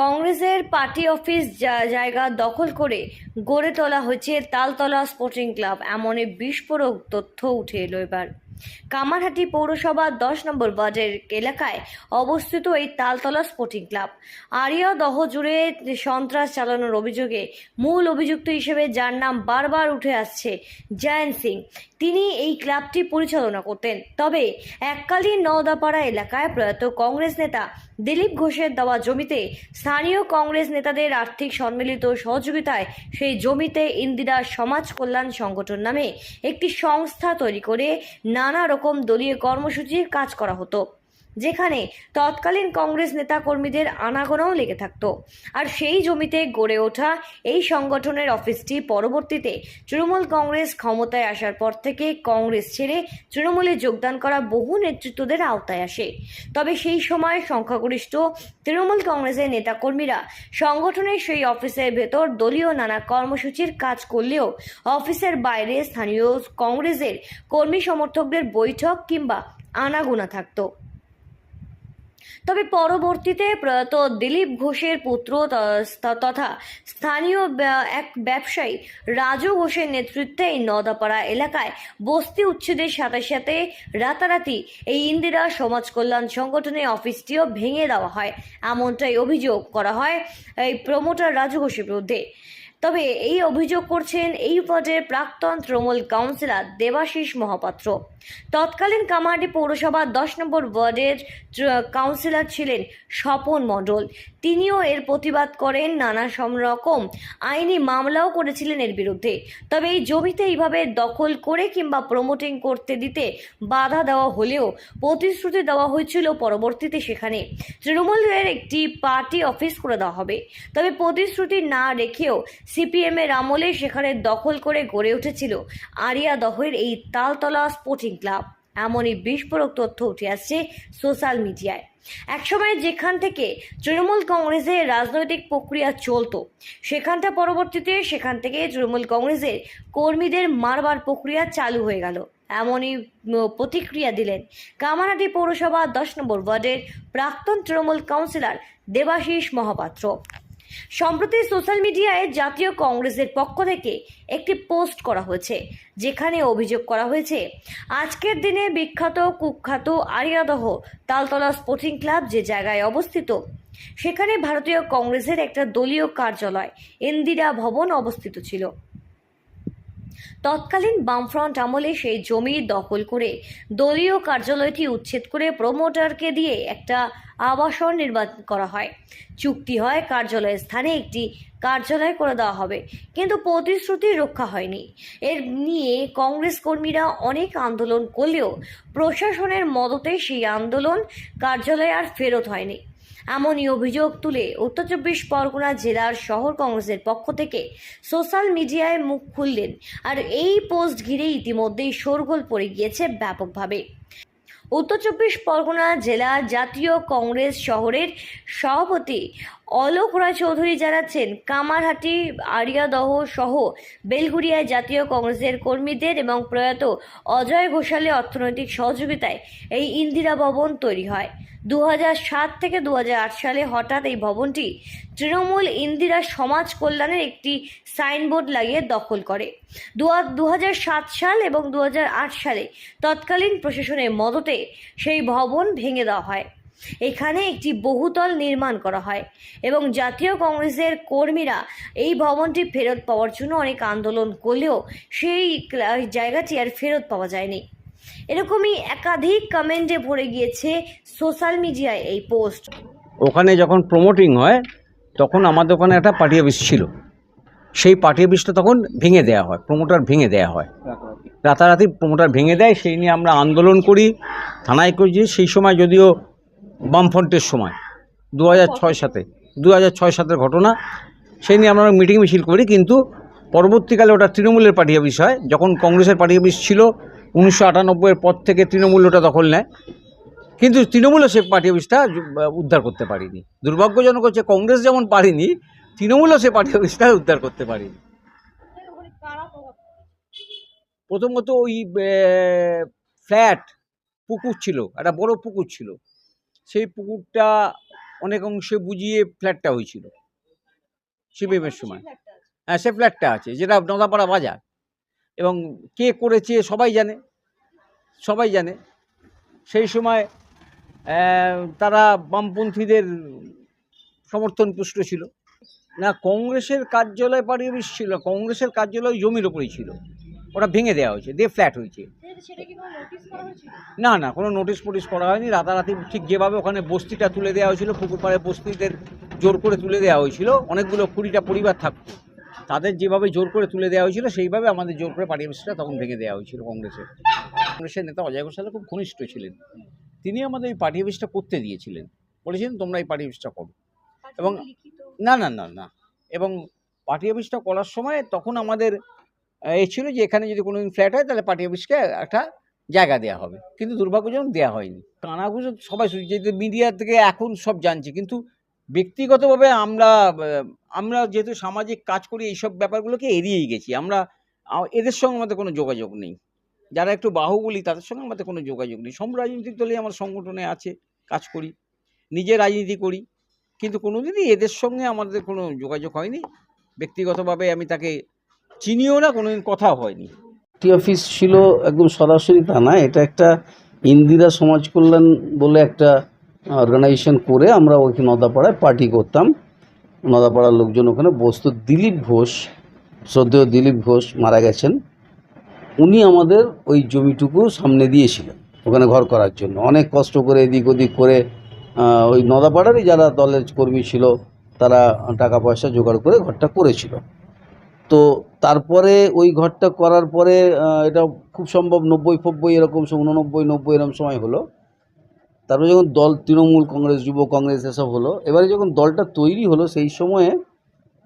কংগ্রেসের party office জায়গা দখল করে গড়ে তোলা হয়েছে তালতলা স্পোর্টিং ক্লাব। এমনই বিস্ফোরক তথ্য উঠে এলো এবার। কামারহাটি পৌরসভা দশ নম্বর ওয়ার্ডের এলাকায় অবস্থিত এই তালতলা স্পোর্টিং ক্লাব। আরিয়া দহ জুড়ে সন্ত্রাস চালানোর অভিযোগে মূল অভিযুক্ত হিসেবে যার নাম বারবার উঠে আসছে জয়ন্ত সিং। তিনি এই ক্লাবটি পরিচালনা করতেন। তবে এককালীন নওদাপাড়া এলাকায় প্রয়াত কংগ্রেস নেতা দিলীপ ঘোষের দেওয়া জমিতে স্থানীয় কংগ্রেস নেতাদের আর্থিক সম্মিলিত সহযোগিতায় সেই জমিতে ইন্দিরা সমাজ কল্যাণ সংগঠন নামে একটি সংস্থা তৈরি করে নানা রকম দলীয় কর্মসূচির কাজ করা হতো। যেখানে তৎকালীন কংগ্রেস নেতাকর্মীদের আনাগোনাও লেগে থাকতো। আর সেই জমিতে গড়ে ওঠা এই সংগঠনের অফিসটি পরবর্তীতে তৃণমূল কংগ্রেস ক্ষমতায় আসার পর থেকে কংগ্রেস ছেড়ে তৃণমূলে যোগদান করা বহু নেতৃত্বদের আওতায় আসে। তবে সেই সময় সংখ্যাগরিষ্ঠ তৃণমূল কংগ্রেসের নেতাকর্মীরা সংগঠনের সেই অফিসের ভেতর দলীয় নানা কর্মসূচির কাজ করলেও অফিসের বাইরে স্থানীয় কংগ্রেসের কর্মী সমর্থকদের বৈঠক কিংবা আনাগোনা থাকতো। তবে পরবর্তীতে প্রয়াত দিলীপ ঘোষের পুত্র তথা স্থানীয় এক ব্যবসায়ী রাজু ঘোষের নেতৃত্বে এই নদাপাড়া এলাকায় বস্তি উচ্ছেদের সাথে সাথে রাতারাতি এই ইন্দিরা সমাজ কল্যাণ সংগঠনের অফিসটিও ভেঙে দেওয়া হয়। এমনটাই অভিযোগ করা হয় এই প্রমোটার রাজু ঘোষের বিরুদ্ধে। তবে এই অভিযোগ করছেন এই পদের প্রাক্তন তৃণমূল কাউন্সিলর দেবাশিস মহাপাত্র। তৎকালীন কামারহাটি পৌরসভা দশ নম্বর ওয়ার্ডের কাউন্সিলর ছিলেন স্বপন মণ্ডল। তিনিও এর প্রতিবাদ করেন নানা রকম আইনি মামলাও করেছিলেন এর বিরুদ্ধে। তবে এই জমিতে এইভাবে দখল করে কিংবা প্রমোটিং করতে দিতে বাধা দেওয়া হলেও প্রতিশ্রুতি দেওয়া হয়েছিল পরবর্তীতে সেখানে। তৃণমূলের একটি পার্টি অফিস করে দেওয়া হবে। তবে প্রতিশ্রুতি না রেখেও সিপিএম এর আমলে সেখানে দখল করে গড়ে উঠেছিল আরিয়া দহের এই তালতলা স্পোর্টিং ক্লাব। এমনই বিস্ফোরক তথ্য উঠে আসছে সোশ্যাল মিডিয়ায়। একসময় যেখান থেকে তৃণমূল কংগ্রেসের রাজনৈতিক প্রক্রিয়া চলতো, সেখানটা পরবর্তীতে সেখান থেকে তৃণমূল কংগ্রেসের কর্মীদের মারবার প্রক্রিয়া চালু হয়ে গেল। এমনই প্রতিক্রিয়া দিলেন কামারহাটি পৌরসভা দশ নম্বর ওয়ার্ডের প্রাক্তন তৃণমূল কাউন্সিলর দেবাশিস মহাপাত্র। সম্প্রতি সোশ্যাল মিডিয়ায় জাতীয় কংগ্রেসের পক্ষ থেকে একটি পোস্ট করা হয়েছে, যেখানে অভিযোগ করা হয়েছে, আজকের দিনে বিখ্যাত, কুখ্যাত আরিয়াদহ তালতলা স্পোর্টিং ক্লাব যে জায়গায় অবস্থিত, সেখানে ভারতীয় কংগ্রেসের একটা দলীয় কার্যালয়, ইন্দিরা ভবন অবস্থিত ছিল। তৎকালীন বামফ্রন্ট আমলে সেই জমি দখল করে দলীয় কার্যালয়টি উচ্ছেদ করে প্রমোটারকে দিয়ে একটা আবাসন নির্মাণ করা হয়। চুক্তি হয় কার্যালয়ের স্থানে একটি কার্যালয় করে দেওয়া হবে, কিন্তু প্রতিশ্রুতি রক্ষা হয়নি। এর নিয়ে কংগ্রেস কর্মীরা অনেক আন্দোলন করলেও প্রশাসনের মদতে সেই আন্দোলন কার্যালয়ে আর ফেরত হয়নি। এমনই অভিযোগ তুলে উত্তর চব্বিশ পরগনা জেলার শহর কংগ্রেসের পক্ষ থেকে সোশ্যাল মিডিয়ায় মুখ খুললেন। আর এই পোস্ট ঘিরে ইতিমধ্যেই শোরগোল পড়ে গিয়েছে ব্যাপকভাবে। উত্তর চব্বিশ পরগনা জেলা জাতীয় কংগ্রেস শহরের সভাপতি অলোক রায় চৌধুরী জানাচ্ছেন, কামারহাটি আরিয়াদহ সহ বেলগুড়িয়ায় জাতীয় কংগ্রেসের কর্মীদের এবং প্রয়াত অজয় ঘোষালের অর্থনৈতিক সহযোগিতায় এই ইন্দিরা ভবন তৈরি হয়। দু সাত থেকে দু হাজার আট সালে হঠাৎ এই ভবনটি তৃণমূল ইন্দিরা সমাজ কল্যাণের একটি সাইনবোর্ড লাগিয়ে দখল করে। দু সাত সাল এবং দু হাজার আট সালে তৎকালীন প্রশাসনের মদতে সেই ভবন ভেঙে দেওয়া হয়। এখানে একটি বহুতল নির্মাণ করা হয় এবং জাতীয় কংগ্রেসের কর্মীরা এই ভবনটি ফেরত পাওয়ার জন্য অনেক আন্দোলন করলেও সেই জায়গাটি আর ফেরত পাওয়া যায়নি। এরকমই একাধিক কমেন্টে ভরে গিয়েছে সোশ্যাল মিডিয়ায় এই পোস্ট ওখানে যখন প্রমোটিং হয় তখন আমাদের ওখানে একটা পার্টি অফিস ছিল। সেই পার্টি অফিসটা তখন ভেঙে দেওয়া হয় প্রমোটার ভেঙে দেওয়া হয়। রাতারাতি। প্রমোটার ভেঙে দেয় সেই নিয়ে আমরা আন্দোলন করি থানায় করেছি সেই সময় যদিও বামফ্রন্টের সময় দু হাজার ছয় সাতে। দু হাজার ছয় সাতের ঘটনা, সেই নিয়ে আমরা মিটিং মিছিল করি, কিন্তু পরবর্তীকালে ওটা তৃণমূলের পার্টি অফিস হয়। যখন কংগ্রেসের পার্টি অফিস ছিল, উনিশশো আটানব্বইয়ের পর থেকে তৃণমূল ওটা দখল নেয়। কিন্তু তৃণমূলও সে পার্টি অফিসটা উদ্ধার করতে পারিনি। দুর্ভাগ্যজনক হচ্ছে কংগ্রেস যেমন পারিনি তৃণমূলও সে পার্টি অফিসটা উদ্ধার করতে পারেনি। প্রথমত ওই ফ্ল্যাট, পুকুর ছিল, একটা বড় পুকুর ছিল। সেই পুকুরটা অনেক অংশে বুঝিয়ে ফ্ল্যাটটা হয়েছিল। সিপিএমের সময়। হ্যাঁ সে ফ্ল্যাটটা আছে, যেটা নদাপাড়া বাজার। এবং কে করেছে সবাই জানে সবাই জানে। সেই সময় তারা বামপন্থীদের সমর্থন পুষ্ট ছিল। না, কংগ্রেসের কার্যালয় অফিস ছিল, কংগ্রেসের কার্যালয় জমির ওপরেই ছিল। ওটা ভেঙে দেওয়া হয়েছে দিয়ে ফ্ল্যাট হয়েছে। না না কোনো নোটিশ ফোটিশ করা হয়নি। রাতারাতি ঠিক যেভাবে ওখানে বস্তিটা তুলে দেওয়া হয়েছিল পুকুর পাড়ে বস্তিদের জোর করে তুলে দেওয়া হয়েছিল অনেকগুলো কুড়িটা পরিবার থাকতো তাদের যেভাবে জোর করে তুলে দেওয়া হয়েছিল সেইভাবে আমাদের জোর করে পার্টি অফিসটা তখন ভেঙে দেওয়া হয়েছিল কংগ্রেসের। কংগ্রেসের নেতা অজয় ঘোষালের খুব ঘনিষ্ঠ ছিলেন। তিনি আমাদের এই পার্টি অফিসটা করতে দিয়েছিলেন। বলেছিলেন তোমরা এই পার্টি অফিসটা করো। এবং না না না না। এবং পার্টি অফিসটা করার সময় তখন আমাদের এ ছিল যে এখানে যদি কোনো ফ্ল্যাট হয়, তাহলে পার্টি অফিসকে একটা জায়গা দেওয়া হবে। কিন্তু দুর্ভাগ্যজনক দেওয়া হয়নি। কানাঘুষো সবাই শুনছে যে মিডিয়া থেকে এখন সব জানছি, কিন্তু ব্যক্তিগতভাবে আমরা আমরা যেহেতু সামাজিক কাজ করি, এইসব ব্যাপারগুলোকে এড়িয়েই গেছি। আমরা এদের সঙ্গে আমাদের কোনো যোগাযোগ নেই। যারা একটু বাহুবলী, তাদের সঙ্গে আমাদের কোনো যোগাযোগ নেই। সব রাজনৈতিক দলই আমার সংগঠনে আছে, কাজ করি, নিজে রাজনীতি করি, কিন্তু কোনোদিনই এদের সঙ্গে আমাদের কোনো যোগাযোগ হয়নি। ব্যক্তিগতভাবে আমি তাকে চিনিও না, কোনোদিন কথা হয়নি। টি অফিস ছিল একদম সরাসরি তা না, এটা একটা ইন্দিরা সমাজ কল্যাণ বলে একটা অর্গানাইজেশন করে আমরা ওইখানে নদাপাড়ায় পার্টি করতাম। নদাপাড়ার লোকজন ওখানে বসতো দিলীপ ঘোষ, শ্রদ্ধেয় দিলীপ ঘোষ মারা গেছেন। উনি আমাদের ওই জমিটুকু সামনে দিয়েছিলেন ওখানে ঘর করার জন্য। অনেক কষ্ট করে এদিক ওদিক করে ওই নদাপাড়ারই যারা দলের কর্মী ছিল, তারা টাকা পয়সা জোগাড় করে ঘরটা করেছিল। তো তারপরে ওই ঘরটা করার পরে এটা খুব সম্ভব নব্বই ফব্বই এরকম উননব্বই, নব্বই এরকম সময় হলো। তারপরে যখন দল, তৃণমূল কংগ্রেস, যুব কংগ্রেস এসব হলো, এবারে যখন দলটা তৈরি হলো সেই সময়ে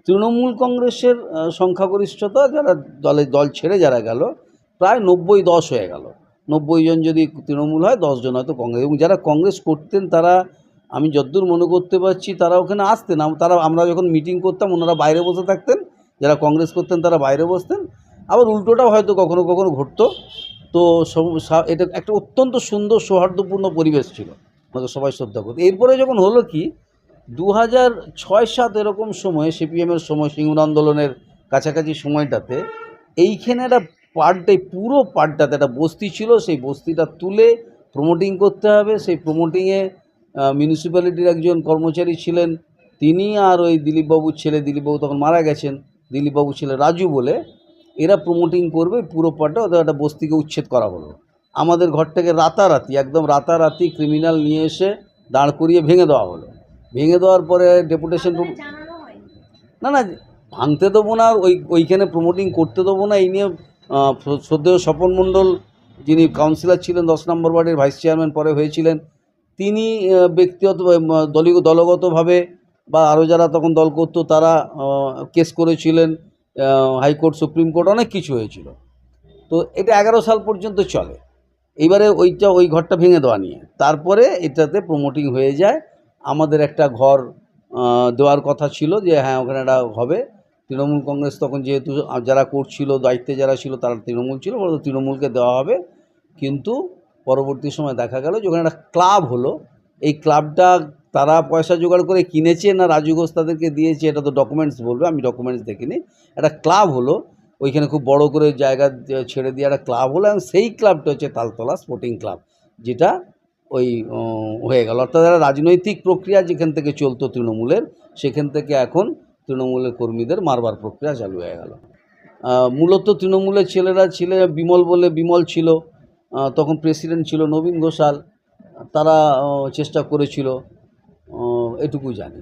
তৃণমূল কংগ্রেসের সংখ্যাগরিষ্ঠতা যারা দলে, দল ছেড়ে যারা গেল, প্রায় নব্বই দশ হয়ে গেল। নব্বই জন যদি তৃণমূল হয় দশজন হয়তো কংগ্রেস। এবং যারা কংগ্রেস করতেন, তারা, আমি যতদূর মনে করতে পারছি, তারা ওখানে আসতেন। তারা, আমরা যখন মিটিং করতাম, ওনারা বাইরে বসে থাকতেন। যারা কংগ্রেস করতেন তারা বাইরে বসতেন। আবার উল্টোটাও হয়তো কখনো কখনো ঘটতো। তো এটা একটা অত্যন্ত সুন্দর, সৌহার্দ্যপূর্ণ পরিবেশ ছিল। আমাকে সবাই শ্রদ্ধা করতো এরপরে যখন হলো কি দু হাজার ছয় সাত এরকম সময়ে সিপিএমের সময়, সিঙ্গুর আন্দোলনের কাছাকাছি সময়টাতে, এইখানে একটা পার্টটাই পুরো পার্টটাতে একটা বস্তি ছিল। সেই বস্তিটা তুলে প্রমোটিং করতে হবে। সেই প্রমোটিংয়ে মিউনিসিপ্যালিটির একজন কর্মচারী ছিলেন। তিনি আর ওই দিলীপবাবুর ছেলে দিলীপবাবু তখন মারা গেছেন। দিলীপবাবু ছেলে রাজু বলে এরা প্রমোটিং করবে পুরো পার্টটা ওদের একটা বস্তিকে উচ্ছেদ করা হলো। আমাদের ঘরটাকে রাতারাতি একদম রাতারাতি ক্রিমিনাল নিয়ে এসে দাঁড় করিয়ে ভেঙে দেওয়া হলো। ভেঙে দেওয়ার পরে ডেপুটেশন না না ভাঙতে দেবো না আর ওই ওইখানে প্রমোটিং করতে দেবো না এই নিয়ে শ্রদ্ধেয় স্বপন মণ্ডল যিনি কাউন্সিলর ছিলেন দশ নম্বর ওয়ার্ডের ভাইস চেয়ারম্যান পরে হয়েছিলেন তিনি ব্যক্তিগত দলীয় দলগতভাবে বা আরও যারা তখন দল করতো, তারা কেস করেছিলেন হাইকোর্ট, সুপ্রিম কোর্ট, অনেক কিছু হয়েছিল। তো এটা এগারো সাল পর্যন্ত চলে। এইবারে ওইটা, ওই ঘরটা ভেঙে দেওয়া নিয়ে। তারপরে এটাতে প্রমোটিং হয়ে যায়। আমাদের একটা ঘর দেওয়ার কথা ছিল যে হ্যাঁ ওখানে একটা হবে। তৃণমূল কংগ্রেস তখন যেহেতু যারা করছিল দায়িত্বে যারা ছিল, তারা তৃণমূল ছিল, বলতো তৃণমূলকে দেওয়া হবে। কিন্তু পরবর্তী সময় দেখা গেল যে, ওখানে একটা ক্লাব হলো। এই ক্লাবটা তারা পয়সা জোগাড় করে কিনেছে না রাজু ঘোষ তাদেরকে দিয়েছে, এটা তো ডকুমেন্টস বলবে, আমি ডকুমেন্টস দেখিনি। একটা ক্লাব হলো, ওইখানে খুব বড় করে জায়গা ছেড়ে দিয়ে একটা ক্লাব হলো এবং সেই ক্লাবটা হচ্ছে তালতলা স্পোর্টিং ক্লাব যেটা ওই হয়ে গেল। অর্থাৎ একটা রাজনৈতিক প্রক্রিয়া যেখান থেকে চলতো তৃণমূলের, সেখান থেকে এখন তৃণমূলের কর্মীদের মারবার প্রক্রিয়া চালু হয়ে গেল। মূলত তৃণমূলের ছেলেরা ছিল, বিমল বলে বিমল ছিল তখন প্রেসিডেন্ট ছিল নবীন ঘোষাল, তারা চেষ্টা করেছিল আহ, এটুকু জানি।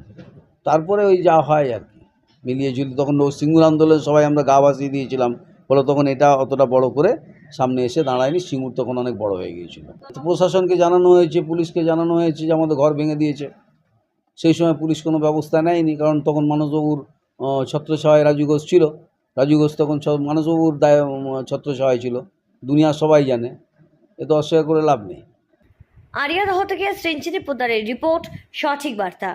তারপরে ওই যা হয় আর কি। মিলিয়ে ঝুলি তখন সিঙ্গুর আন্দোলনে সবাই আমরা গা ভাসিয়ে দিয়েছিলাম। ফলে তখন এটা অতটা বড় করে সামনে এসে দাঁড়ায়নি। সিঙ্গুর তখন অনেক বড় হয়ে গিয়েছিল। প্রশাসনকে জানানো হয়েছে পুলিশকে জানানো হয়েছে যে আমাদের ঘর ভেঙে দিয়েছে। সেই সময় পুলিশ কোনো ব্যবস্থা নেয়নি কারণ তখন মানসবাবুর আহ, ছত্রছায়ায় রাজু ঘোষ ছিল। রাজু ঘোষ তখন মানসবাবুর দায় উম, ছত্রছায়ায় ছিল। দুনিয়া সবাই জানে। এ তো অস্বীকার করে লাভ নেই। আরিয়াদহ থেকে সেঞ্চুরি পোদ্দারের রিপোর্ট সঠিক বার্তা।